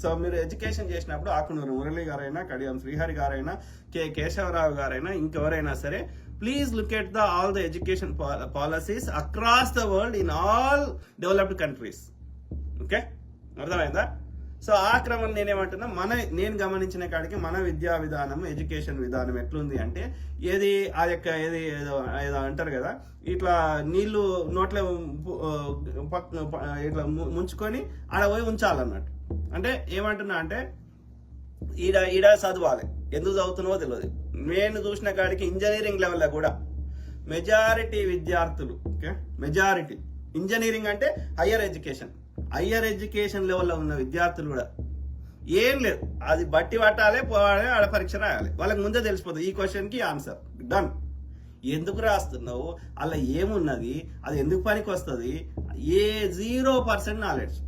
So మీరు education చేసినప్పుడు ఆకునూరు మురళి గారైనా కడియం శ్రీహరి గారైనా కె కేశవరావు గారైనా ఇంకెవరైనా సరే please look at the all the education policies across the world in all developed countries okay అర్థమైందా? సో ఆ క్రమం నేనేమంటున్నా మన నేను గమనించిన కాడికి మన విద్యా విధానం ఎడ్యుకేషన్ విధానం ఎట్లుంది అంటే ఏది ఆ యొక్క ఏది ఏదో ఏదో అంటారు కదా ఇట్లా నీళ్ళు నోట్లో ఇట్లా ము- ముంచుకొని ఆడ పోయి ఉంచాలన్నట్టు. అంటే ఏమంటున్నా అంటే ఈడ ఈడ చదవాలి ఎందుకు చదువుతున్నావో తెలియదు నేను చూసిన కాడికి ఇంజనీరింగ్ లెవెల్లో కూడా మెజారిటీ విద్యార్థులు ఓకే? మెజారిటీ. ఇంజనీరింగ్ అంటే హయ్యర్ ఎడ్యుకేషన్. హయ్యర్ ఎడ్యుకేషన్ లెవెల్లో ఉన్న విద్యార్థులు కూడా ఏం లేదు. అది బట్టి పట్టాలి పోవాలి ఆడ పరీక్ష రాయాలి. వాళ్ళకి ముందే తెలిసిపోతుంది. ఈ క్వశ్చన్కి ఆన్సర్. డన్ ఎందుకు రాస్తున్నావు? అలా ఏమున్నది? అది ఎందుకు పనికి వస్తుంది ఏ జీరో పర్సెంట్ నాలెడ్జ్.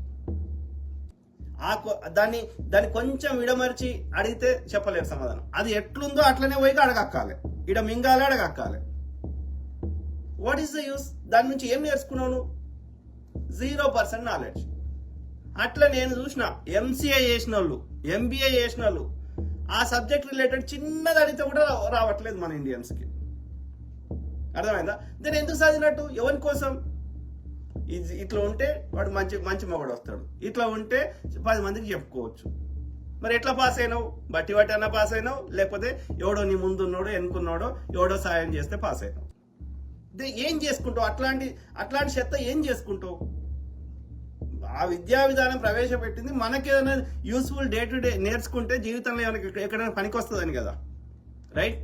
ఆ దాన్ని దాన్ని కొంచెం విడమర్చి అడిగితే చెప్పలేరు సమాధానం. అది ఎట్లుందో అట్లనే పోయి అడగక్కాలి. ఇడ మింగాలి అడగక్కాలి. వాట్ ఈస్ ద యూస్ దాని నుంచి ఏం నేర్చుకున్నాను జీరో పర్సెంట్ నాలెడ్జ్ అట్లా నేను చూసిన ఎంసీఏ చేసిన వాళ్ళు ఎంబీఏ చేసిన వాళ్ళు ఆ సబ్జెక్ట్ రిలేటెడ్ చిన్నది అడిగితే కూడా రావట్లేదు మన ఇండియన్స్కి అర్థమైందా? దాన్ని ఎందుకు చదివినట్టు ఎవరి కోసం? ఇది ఇట్లా ఉంటే వాడు మంచి మంచి మొగడు వస్తాడు. ఇట్లా ఉంటే పది మందికి చెప్పుకోవచ్చు. మరి ఎట్లా పాస్ అయినావు? బట్టి బట్టి అన్న పాస్ అయినావు? లేకపోతే ఎవడో నీ ముందున్నాడో ఎన్నుకున్నాడో ఎవడో సాయం చేస్తే పాస్ అయినావు. ఏం చేసుకుంటావు? అట్లాంటి అట్లాంటి చెత్త ఏం చేసుకుంటావు? ఆ విద్యా విధానం ప్రవేశపెట్టింది. మనకి ఏదైనా యూస్ఫుల్ డే టు డే నేర్చుకుంటే జీవితంలో ఏమైనా ఎక్కడైనా పనికి వస్తుందని కదా. రైట్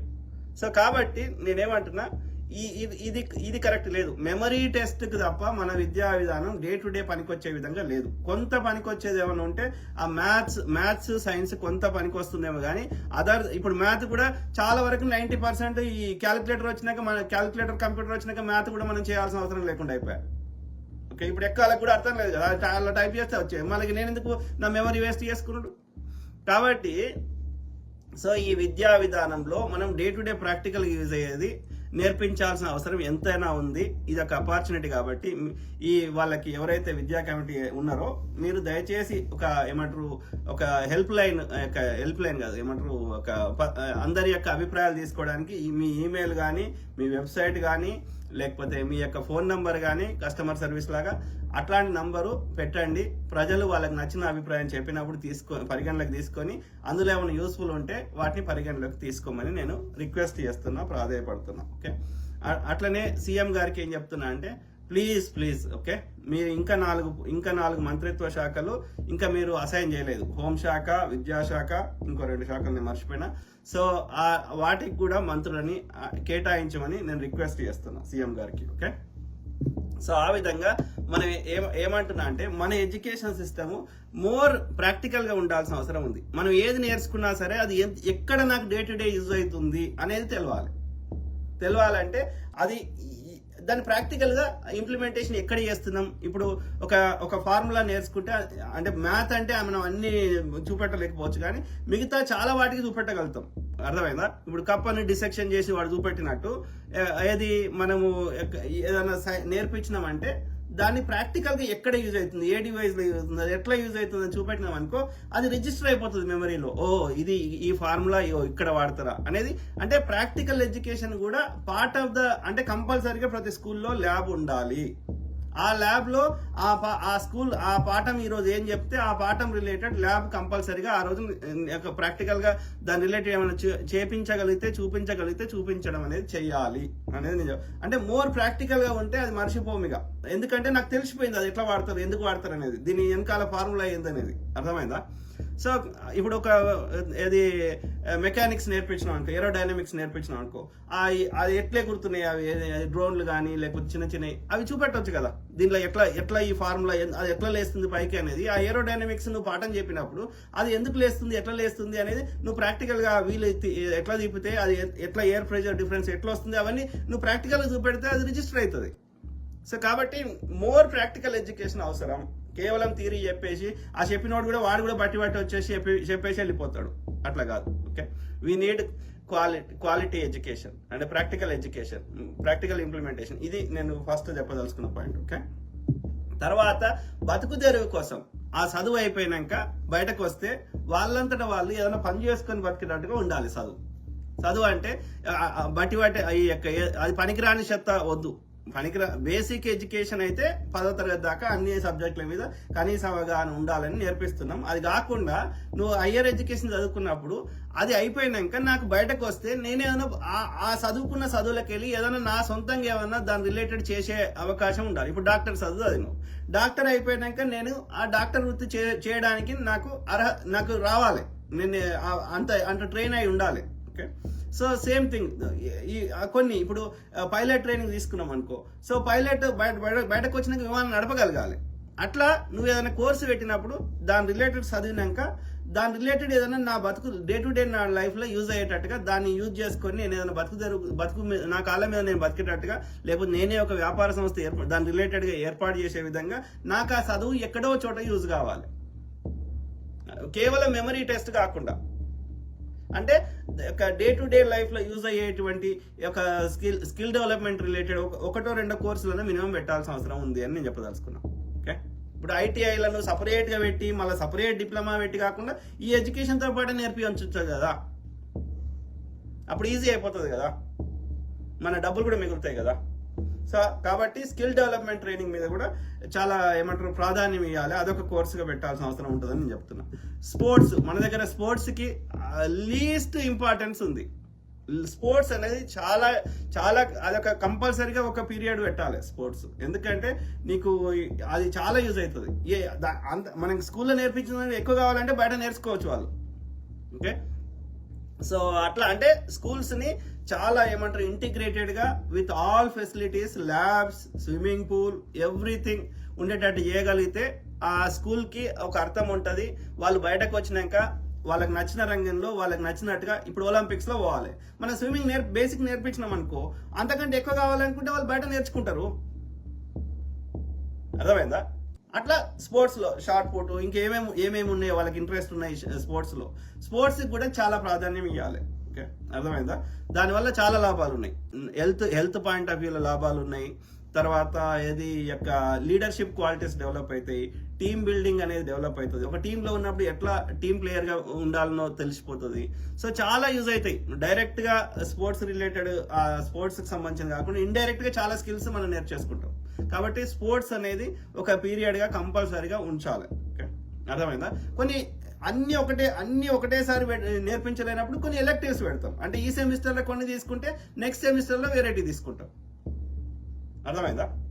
సో కాబట్టి నేనేమంటున్నా ఈ ఇది ఇది ఇది కరెక్ట్ లేదు. మెమరీ టెస్ట్కి తప్ప మన విద్యా విధానం డే టు డే పనికొచ్చే విధంగా లేదు. కొంత పనికొచ్చేది ఏమైనా ఉంటే ఆ మ్యాథ్స్ మ్యాథ్స్ సైన్స్ కొంత పనికి వస్తుందేమో కానీ అదర్ ఇప్పుడు మ్యాథ్ కూడా చాలా వరకు నైంటీ పర్సెంట్ ఈ క్యాలిక్యులేటర్ వచ్చినాక మన క్యాలిక్యులేటర్ కంప్యూటర్ వచ్చినాక మ్యాథ్ కూడా మనం చేయాల్సిన అవసరం లేకుండా అయిపోయాయి ఓకే? ఇప్పుడు ఎక్కాలకు కూడా అర్థం లేదు కదా. అలా టైప్ చేస్తే వచ్చాయి మనకి నేను ఎందుకు నా మెమరీ వేస్ట్ చేసుకున్నాడు? కాబట్టి సో ఈ విద్యా విధానంలో మనం day to day practical use అయ్యేది నేర్పించాల్సిన అవసరం ఎంతైనా ఉంది. ఇది ఒక అపార్చునిటీ కాబట్టి ఈ వాళ్ళకి ఎవరైతే విద్యా కమిటీ ఉన్నారో మీరు దయచేసి ఒక ఏమంటారు ఒక హెల్ప్ లైన్ హెల్ప్ లైన్ కాదు ఏమంటారు ఒక ప- అందరి యొక్క అభిప్రాయాలు తీసుకోవడానికి ఈ మీ ఈమెయిల్ కానీ మీ వెబ్సైట్ కానీ లేకపోతే మీ యొక్క ఫోన్ నంబర్ కానీ కస్టమర్ సర్వీస్ లాగా అట్లాంటి నంబరు పెట్టండి. ప్రజలు వాళ్ళకి నచ్చిన అభిప్రాయం చెప్పినప్పుడు తీసుకో పరిగణలోకి తీసుకొని అందులో ఏమైనా యూస్ఫుల్ ఉంటే వాటిని పరిగణలోకి తీసుకోమని నేను రిక్వెస్ట్ చేస్తున్నా ప్రాధాయపడుతున్నా. ఓకే? అట్లనే సీఎం గారికి ఏం చెప్తున్నా అంటే ప్లీజ్ ప్లీజ్ ఓకే మీరు ఇంకా నాలుగు ఇంకా నాలుగు మంత్రిత్వ శాఖలు ఇంకా మీరు అసైన్ చేయలేదు. హోంశాఖ విద్యాశాఖ ఇంకో రెండు శాఖలు నేను మర్చిపోయినా. సో ఆ వాటికి కూడా మంత్రులని కేటాయించమని నేను రిక్వెస్ట్ చేస్తున్నా సీఎం గారికి ఓకే సో ఆ విధంగా మనం ఏం ఏమంటున్నా అంటే మన ఎడ్యుకేషన్ సిస్టమ్ మోర్ ప్రాక్టికల్గా ఉండాల్సిన అవసరం ఉంది. మనం ఏది నేర్చుకున్నా సరే అది ఎక్కడ నాకు డే టు డే యూజ్ అవుతుంది అనేది తెలవాలి. తెలవాలంటే అది దాన్ని ప్రాక్టికల్గా ఇంప్లిమెంటేషన్ ఎక్కడ చేస్తున్నాం? ఇప్పుడు ఒక ఒక ఫార్ములా నేర్చుకుంటే అంటే మ్యాథ్ అంటే మనం అన్ని చూపెట్టలేకపోవచ్చు కానీ మిగతా చాలా వాటికి చూపెట్టగలుగుతాం. అర్థమైందా? ఇప్పుడు కప్పని డిసెక్షన్ చేసి వాడు చూపెట్టినట్టు ఏది మనము ఏదైనా సై- నేర్పించినామంటే దాన్ని ప్రాక్టికల్గా ఎక్కడ యూజ్ అవుతుంది? ఏ డివైస్లో యూజ్ అవుతుంది? ఎట్లా యూజ్ అవుతుంది అని చూపెట్టినాం అనుకో అది రిజిస్టర్ అయిపోతుంది మెమరీలో ఓ ఇది ఈ ఫార్ములా ఇక్కడ వాడతారా? అనేది అంటే ప్రాక్టికల్ ఎడ్యుకేషన్ కూడా పార్ట్ ఆఫ్ ద అంటే కంపల్సరీగా ప్రతి స్కూల్లో ల్యాబ్ ఉండాలి. ఆ ల్యాబ్లో ఆ పా- ఆ స్కూల్ ఆ పాఠం ఈ రోజు ఏం చెప్తే ఆ పాఠం రిలేటెడ్ ల్యాబ్ కంపల్సరీగా ఆ రోజు ప్రాక్టికల్గా దాని రిలేటెడ్ ఏమైనా చేపించగలిగితే చూపించగలిగితే చూపించడం అనేది చెయ్యాలి అనేది నిజం అంటే మోర్ ప్రాక్టికల్గా ఉంటే అది మర్చిపోమిగా ఎందుకంటే నాకు తెలిసిపోయింది అది ఎట్లా వాడతారు ఎందుకు వాడతారు అనేది. దీని వెనకాల ఫార్ములా ఏందనేది. అర్థమైందా? సో ఇప్పుడు ఒక ఏది మెకానిక్స్ నేర్పించినాం అనుకో ఏరోడైనమిక్స్ నేర్పించినాం అనుకో అది ఎట్లే గుర్తున్నాయి అవి? అది డ్రోన్లు కానీ లేకపోతే చిన్న చిన్నవి అవి చూపెట్టవచ్చు కదా. దీంట్లో ఎట్లా ఎట్లా ఈ ఫార్ములా అది ఎట్లా లేస్తుంది పైకి అనేది ఆ ఏరోడైనమిక్స్ నువ్వు పాఠం చెప్పినప్పుడు అది ఎందుకు లేస్తుంది ఎట్లా లేస్తుంది అనేది నువ్వు ప్రాక్టికల్గా వీలు ఎట్లా తిప్పితే అది ఎట్లా ఎయిర్ ప్రెషర్ డిఫరెన్స్ ఎట్లా వస్తుంది అవన్నీ నువ్వు ప్రాక్టికల్గా చూపెడితే అది రిజిస్టర్ అవుతుంది. సో కాబట్టి మోర్ ప్రాక్టికల్ ఎడ్యుకేషన్ అవసరం. కేవలం థీరీ చెప్పేసి ఆ చెప్పినోడు కూడా వాడు కూడా బట్టి బట్టి వచ్చేసి చెప్పి చెప్పేసి వెళ్ళిపోతాడు. అట్లా కాదు okay? We need quality quality education అంటే ప్రాక్టికల్ ఎడ్యుకేషన్ ప్రాక్టికల్ ఇంప్లిమెంటేషన్ ఇది నేను ఫస్ట్ చెప్పదలుచుకున్న పాయింట్ ఓకే? తర్వాత బతుకు తెరువు కోసం ఆ చదువు అయిపోయినాక బయటకు వస్తే వాళ్ళంతటా వాళ్ళు ఏదైనా పని చేసుకొని బతికినట్టుగా ఉండాలి చదువు. చదువు అంటే బట్టి బట్టి యొక్క అది పనికిరాని చెత్త వద్దు. పనికిరా బేసిక్ ఎడ్యుకేషన్ అయితే పదో తరగతి దాకా అన్ని సబ్జెక్టుల మీద కనీస అవగాహన ఉండాలని నేర్పిస్తున్నాం. అది కాకుండా నువ్వు హయ్యర్ ఎడ్యుకేషన్ చదువుకున్నప్పుడు అది అయిపోయినాక నాకు బయటకు వస్తే నేనేదైనా ఆ- చదువుకున్న చదువులకు వెళ్ళి ఏదైనా నా సొంతంగా ఏమన్నా దాని రిలేటెడ్ చేసే అవకాశం ఉండాలి. ఇప్పుడు డాక్టర్ చదువు చదివినావు డాక్టర్ అయిపోయినాక నేను ఆ డాక్టర్ వృత్తి చే- చేయడానికి నాకు అర్హ నాకు రావాలి. నేను అంత అంత ట్రైన్ అయి ఉండాలి. ఓకే? So same thing. ఈ కొన్ని ఇప్పుడు పైలట్ ట్రైనింగ్ తీసుకున్నాం అనుకో. సో పైలట్ బయట బయటకు వచ్చినాక విమానం నడపగలగాలి. అట్లా నువ్వు ఏదైనా కోర్సు పెట్టినప్పుడు దాని రిలేటెడ్ చదివినాక దాని రిలేటెడ్ ఏదైనా నా బతుకు డే టు డే నా లైఫ్లో యూజ్ అయ్యేటట్టుగా దాన్ని యూజ్ చేసుకొని నేను ఏదైనా బతుకు జరుగు బతుకు మీద నా కాళ్ళ మీద నేను బతికేటట్టుగా లేకపోతే నేనే ఒక వ్యాపార సంస్థ ఏర్పాటు దాని రిలేటెడ్గా ఏర్పాటు చేసే విధంగా నాకు ఆ చదువు ఎక్కడో చోట యూజ్ కావాలి. కేవలం మెమరీ టెస్ట్ కాకుండా. అంటే ఒక డే టు డే లైఫ్లో యూజ్ అయ్యేటువంటి ఒక స్కిల్ స్కిల్ డెవలప్మెంట్ రిలేటెడ్ ఒకటో రెండో కోర్సులను మినిమం పెట్టాల్సిన అవసరం ఉంది అని నేను చెప్పదలుచుకున్నా. ఓకే ఇప్పుడు ఐటీఐలను సపరేట్గా పెట్టి మళ్ళీ సపరేట్ డిప్లొమా పెట్టి కాకుండా ఈ ఎడ్యుకేషన్తో పాటు నేర్పించవచ్చు కదా. అప్పుడు ఈజీ అయిపోతుంది కదా. మన డబ్బులు కూడా మిగులుతాయి కదా. సో కాబట్టి స్కిల్ డెవలప్మెంట్ ట్రైనింగ్ మీద కూడా చాలా ఏమంటారు ప్రాధాన్యం ఇవ్వాలి అదొక కోర్సుగా పెట్టాల్సిన అవసరం ఉంటుందని నేను చెప్తున్నా. స్పోర్ట్స్ మన దగ్గర స్పోర్ట్స్కి లీస్ట్ ఇంపార్టెన్స్ ఉంది. స్పోర్ట్స్ అనేది చాలా చాలా అదొక కంపల్సరీగా ఒక పీరియడ్ పెట్టాలి స్పోర్ట్స్ ఎందుకంటే నీకు అది చాలా యూజ్ అవుతుంది. ఏ దా- అంత మనకి స్కూల్లో నేర్పించిన ఎక్కువ కావాలంటే బయట నేర్చుకోవచ్చు వాళ్ళు. ఓకే సో అట్లా అంటే స్కూల్స్ని చాలా ఏమంటారు ఇంటిగ్రేటెడ్గా with all facilities labs swimming pool everything ఉండేటట్టు చేయగలిగితే ఆ స్కూల్కి ఒక అర్థం ఉంటుంది. వాళ్ళు బయటకు వచ్చినాక వాళ్ళకి నచ్చిన రంగంలో వాళ్ళకి నచ్చినట్టుగా ఇప్పుడు ఒలింపిక్స్లో పోవాలి. మనం స్విమ్మింగ్ నేర్ బేసిక్ నేర్పించినాం అనుకో అంతకంటే ఎక్కువ కావాలనుకుంటే వాళ్ళు బయట నేర్చుకుంటారు. అర్థమైందా? అట్లా స్పోర్ట్స్లో షార్ట్ పుట్ ఇంకేమేమి ఏమేమి ఉన్నాయి వాళ్ళకి ఇంట్రెస్ట్ ఉన్నాయి స్పోర్ట్స్లో. స్పోర్ట్స్కి కూడా చాలా ప్రాధాన్యం ఇవ్వాలి ఓకే? అర్థమైందా? దానివల్ల చాలా లాభాలు ఉన్నాయి. హెల్త్ హెల్త్ పాయింట్ ఆఫ్ వ్యూలో లాభాలు ఉన్నాయి. తర్వాత ఏది యొక్క లీడర్షిప్ క్వాలిటీస్ డెవలప్ అవుతాయి టీమ్ బిల్డింగ్ అనేది డెవలప్ అవుతుంది. ఒక టీంలో ఉన్నప్పుడు ఎట్లా టీమ్ ప్లేయర్గా ఉండాలనో తెలిసిపోతుంది. సో చాలా యూజ్ అవుతాయి. డైరెక్ట్గా స్పోర్ట్స్ రిలేటెడ్ ఆ స్పోర్ట్స్కి సంబంధించిన కాకుండా ఇండైరెక్ట్గా చాలా స్కిల్స్ మనం నేర్చేసుకుంటాం. కాబట్టి స్పోర్ట్స్ అనేది ఒక పీరియడ్గా కంపల్సరీగా ఉంచాలి. ఓకే? అర్థమైందా? కొన్ని అన్ని ఒకటే అన్ని ఒకటేసారి నేర్పించలేనప్పుడు కొన్ని ఎలెక్టివ్స్ పెడతాం. అంటే ఈ సెమిస్టర్లో కొన్ని తీసుకుంటే నెక్స్ట్ సెమిస్టర్లో వెరైటీ తీసుకుంటాం. అర్థమైందా?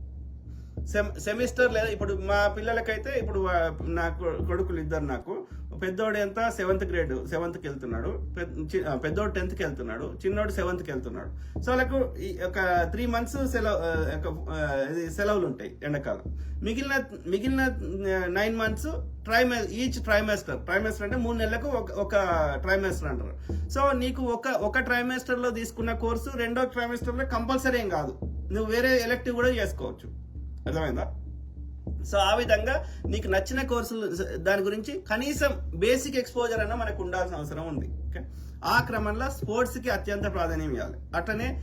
సెమిస్టర్ లేదా ఇప్పుడు మా పిల్లలకైతే ఇప్పుడు నా కొడుకులు ఇద్దరు నాకు. పెద్దోడు ఎంత? సెవెంత్ గ్రేడ్ సెవెంత్కి వెళ్తున్నాడు. పెద్ద- పెద్దోడు టెన్త్కి వెళ్తున్నాడు. చిన్నోడు సెవెంత్కి వెళ్తున్నాడు. సో వాళ్ళకు ఈ ఒక త్రీ మంత్స్ సెలవు ఒక, సెలవులు ఉంటాయి ఎండాకాలం. మిగిలిన మిగిలిన నైన్ మంత్స్ ట్రైమే ఈచ్ ట్రైమెస్టర్. ట్రైమెస్టర్ అంటే మూడు నెలలకు ఒక ఒక ట్రైమెస్టర్ అంటారు. సో నీకు ఒక ఒక ట్రైమాస్టర్లో తీసుకున్న కోర్సు రెండో ట్రైమాస్టర్లో కంపల్సరీ ఏం కాదు. నువ్వు వేరే ఎలక్టివ్ కూడా చేసుకోవచ్చు. అర్థమైందా? సో ఆ విధంగా నీకు నచ్చిన కోర్సులు దాని గురించి కనీసం బేసిక్ ఎక్స్పోజర్ అన్న మనకు ఉండాల్సిన అవసరం ఉంది. ఓకే? ఆ క్రమంలో స్పోర్ట్స్కి అత్యంత ప్రాధాన్యం ఇవ్వాలి. అట్లనే